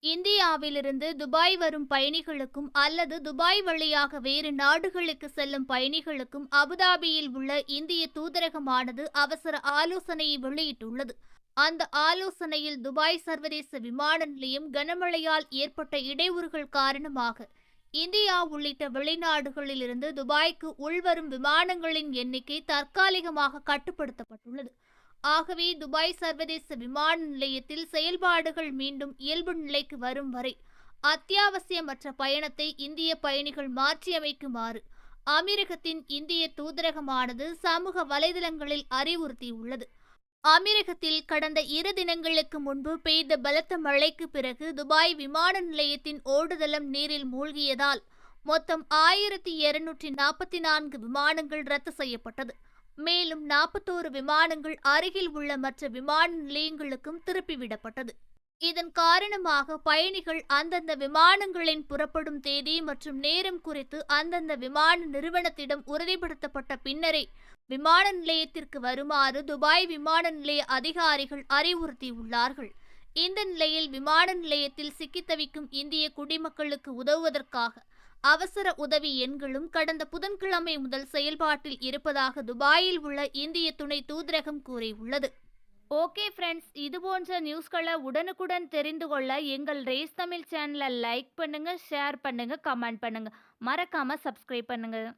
இந்தியாவிலிருந்து துபாய் வரும் பயணிகளுக்கும் அல்லது துபாய் வழியாக வேறு நாடுகளுக்கு செல்லும் பயணிகளுக்கும் அபுதாபியில் உள்ள இந்திய தூதரகமானது அவசர ஆலோசனையை வெளியிட்டுள்ளது. அந்த ஆலோசனையில் துபாய் சர்வதேச விமான நிலையம் கனமழையால் ஏற்பட்ட இடையூறுகள் காரணமாக இந்தியா உள்ளிட்ட வெளிநாடுகளிலிருந்து துபாய்க்கு உள்வரும் விமானங்களின் எண்ணிக்கை தற்காலிகமாக கட்டுப்படுத்தப்பட்டுள்ளது. ஆகவே துபாய் சர்வதேச விமான நிலையத்தில் செயல்பாடுகள் மீண்டும் இயல்பு நிலைக்கு வரும் வரை அத்தியாவசியமற்ற பயணத்தை இந்திய பயணிகள் மாற்றியமைக்குமாறு அமீரகத்தின் இந்திய தூதரகமானது சமூக வலைதளங்களில் அறிவுறுத்தியுள்ளது. அமீரகத்தில் கடந்த இரு தினங்களுக்கு முன்பு பெய்த பலத்த மழைக்கு பிறகு துபாய் விமான நிலையத்தின் ஓடுதளம் நீரில் மூழ்கியதால் மொத்தம் ஆயிரத்தி இருநூற்றி நாற்பத்தி நான்கு விமானங்கள் ரத்து செய்யப்பட்டது. மேலும் நாற்பத்தோரு விமானங்கள் அருகில் உள்ள மற்ற விமான நிலையங்களுக்கும் திருப்பிவிடப்பட்டது இதன் காரணமாக பயணிகள் அந்தந்த விமானங்களின் புறப்படும் தேதி மற்றும் நேரம் குறித்து அந்தந்த விமான நிறுவனத்திடம் உறுதிப்படுத்தப்பட்ட பின்னரே விமான நிலையத்திற்கு வருமாறு துபாய் விமான நிலைய அதிகாரிகள் அறிவுறுத்தியுள்ளார்கள். இந்த நிலையில் விமான நிலையத்தில் சிக்கித் தவிக்கும் இந்திய குடிமக்களுக்கு உதவுவதற்காக அவசர உதவி எண்களும் கடந்த புதன்கிழமை முதல் செயல்பாட்டில் இருப்பதாக துபாயில் உள்ள இந்திய துணை தூதரகம் கூறியுள்ளது. ஓகே ஃப்ரெண்ட்ஸ் இது போன்ற நியூஸ்களை உடனுக்குடன் தெரிந்து கொள்ள எங்கள் ரேஸ் தமிழ் சேனலை லைக் பண்ணுங்க ஷேர் பண்ணுங்க கமெண்ட் பண்ணுங்கள் மறக்காமல் சப்ஸ்கிரைப் பண்ணுங்கள்